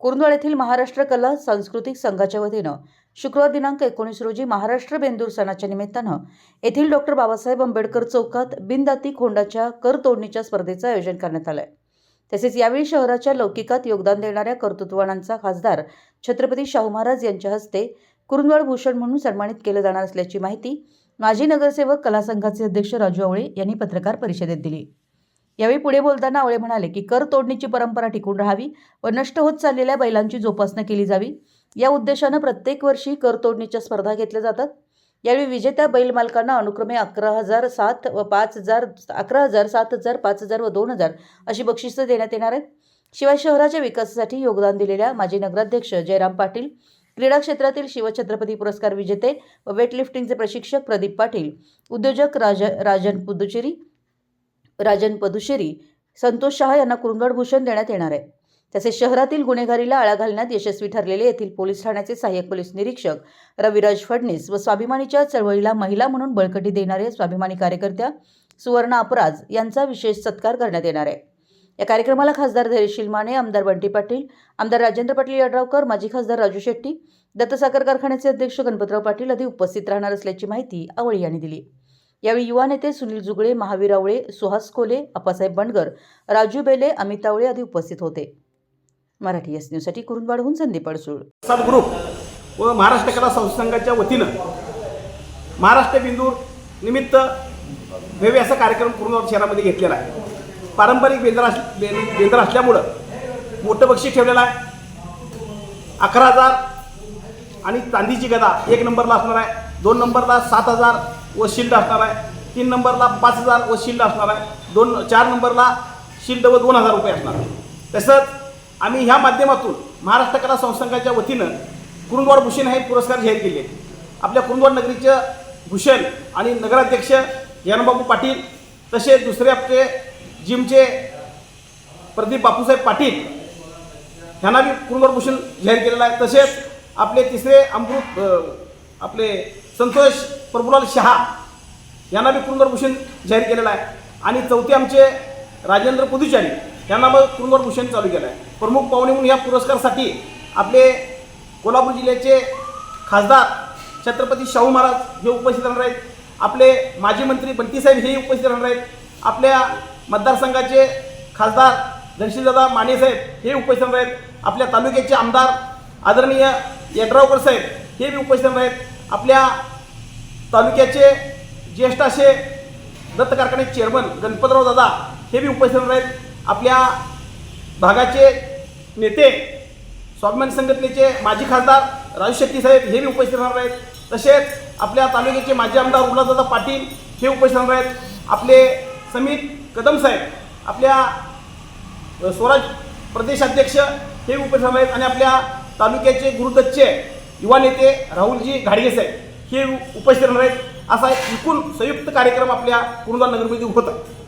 कुरुंदवाड येथील महाराष्ट्र कला सांस्कृतिक संघाच्या वतीनं शुक्रवार दिनांक एकोणीस रोजी महाराष्ट्र बेंदूर सणाच्या निमित्तानं येथील डॉक्टर बाबासाहेब आंबेडकर चौकात बिनदाती खोंडाच्या कर तोडणीच्या स्पर्धेचं आयोजन करण्यात आलं आहे तसेच यावेळी शहराच्या लौकिकात योगदान देणाऱ्या कर्तृत्ववानांचा खासदार छत्रपती शाहू महाराज यांच्या हस्ते कुरुंदवाड भूषण म्हणून सन्मानित केलं जाणार असल्याची माहिती माजी नगरसेवक कला संघाचे अध्यक्ष राजू आवळे यांनी पत्रकार परिषदेत दिली. यावेळी पुढे बोलताना आवळे म्हणाले की कर तोडणीची परंपरा टिकून राहावी व नष्ट होत चाललेल्या बैलांची जोपासना केली जावी. या उद्देशानं प्रत्येक वर्षी कर तोडणीच्या स्पर्धा घेतल्या जातात. यावेळी विजेत्या बैल मालकांना अनुक्रमे अकरा हजार सात व पाच हजार अकरा हजार सात हजार पाच हजार व दोन हजार अशी बक्षिसं देण्यात येणार आहेत. शिवाय शहराच्या विकासासाठी योगदान दिलेल्या माजी नगराध्यक्ष जयराम पाटील क्रीडा क्षेत्रातील शिवछत्रपती पुरस्कार विजेते व वेटलिफ्टिंगचे प्रशिक्षक प्रदीप पाटील उद्योजक राज राजन पुदुचेरी राजन पदुशेरी संतोष शहा यांना कुरुंदवाड भूषण देण्यात येणार आहे. तसेच शहरातील गुन्हेगारीला आळा घालण्यात यशस्वी ठरलेले येथील पोलीस ठाण्याचे सहाय्यक पोलीस निरीक्षक रविराज फडणीस व स्वाभिमानीच्या चळवळीला महिला म्हणून बळकटी देणारे स्वाभिमानी कार्यकर्त्या सुवर्णा अपराज यांचा विशेष सत्कार करण्यात येणार आहे. या कार्यक्रमाला खासदार धैर्यशील माने आमदार बंटी पाटील आमदार राजेंद्र पाटील यड्रावकर माजी खासदार राजू शेट्टी दत्तसागर कारखान्याचे अध्यक्ष गणपतराव पाटील आदी उपस्थित राहणार असल्याची माहिती आवळी यांनी दिली. यावेळी युवा नेते सुनील जुगळे महावीर आवळे सुहास कोले अप्पासाहेब बंडगर राजू बेले अमित आवळे आदी उपस्थित होते. मराठी एस न्यूजसाठी कुरुंदवाडहून संदीप अडसूळ. सब ग्रुप व महाराष्ट्र कला संस्थांच्या वतीनं महाराष्ट्र बिंदूर निमित्त वेवे असा कार्यक्रम कुरुंदवाड शहरामध्ये घेतलेला आहे. पारंपरिक बेंद्र अस बेंद्र असल्यामुळं मोठं बक्षीस ठेवलेलं आहे. अकरा हजार आणि चांदीची गदा एक नंबरला असणार आहे. दोन नंबरला सात हजार व शिल्ड असणार आहे. तीन नंबरला पाच हजार व शिल्ड असणार आहे. दोन चार नंबरला शिल्ड व दोन हजार रुपये असणार आहे. तसंच आम्ही ह्या माध्यमातून महाराष्ट्र कला संस्थांच्या वतीनं कुरुंदवाड भूषण हे पुरस्कार जाहीर केले. आपल्या कुरुंदवाड नगरीचं भूषण आणि नगराध्यक्ष ज्ञानबाबू पाटील तसेच दुसरे आपले जिमचे प्रदीप बापूसाहेब पाटील ह्यांना बी कुरुंदवाड भूषण जाहीर केलेला आहे. तसेच आपले तिसरे अमृत आपले संतोष प्रभुलाल शहा यांना बी कुरुंदवाड जाहीर केलेला आहे. आणि चौथे आमचे राजेंद्र पुदुचारी यांना मग कुरुंदवाड चालू केलं आहे. प्रमुख पाहुणे म्हणून या पुरस्कारासाठी आपले कोल्हापूर जिल्ह्याचे खासदार छत्रपती शाहू महाराज हे उपस्थित राहणार आहेत. आपले माजी मंत्री बंटीसाहेब हे उपस्थित राहणार आहेत. आपल्या मतदारसंघाचे खासदार धनशीदादा मानेसाहेब हे उपस्थित राहणार आहेत. आपल्या तालुक्याचे आमदार आदरणीय यड्रावकर साहेब हे बी उपस्थित राहणार आहेत. आपल्या तालुक्याचे ज्येष्ठ असे दत्त कारखाने चेअरमन गणपतराव दादा हे बी उपस्थित राहणार आहेत आपल्या भागाचे नेते स्वाभिमानी संघटनेचे माजी खासदार राजू शेट्टी साहेब हे बी उपस्थित राहणार आहेत. तसेच आपल्या तालुक्याचे माजी आमदार उल्हासदादा पाटील हे उपस्थित राहणार आहेत. आपले समित कदम साहेब आपल्या स्वराज प्रदेशाध्यक्ष हे उपस्थित राहणार आहेत. आणि आपल्या तालुक्याचे गुरुदत्तचे युवा नेते राहुलजी घाडगे साहेब. हे उपस्थित राहणार आहेत. असा एक एकूण संयुक्त कार्यक्रम आपल्या कुरुंदा नगरमध्ये होत. आहे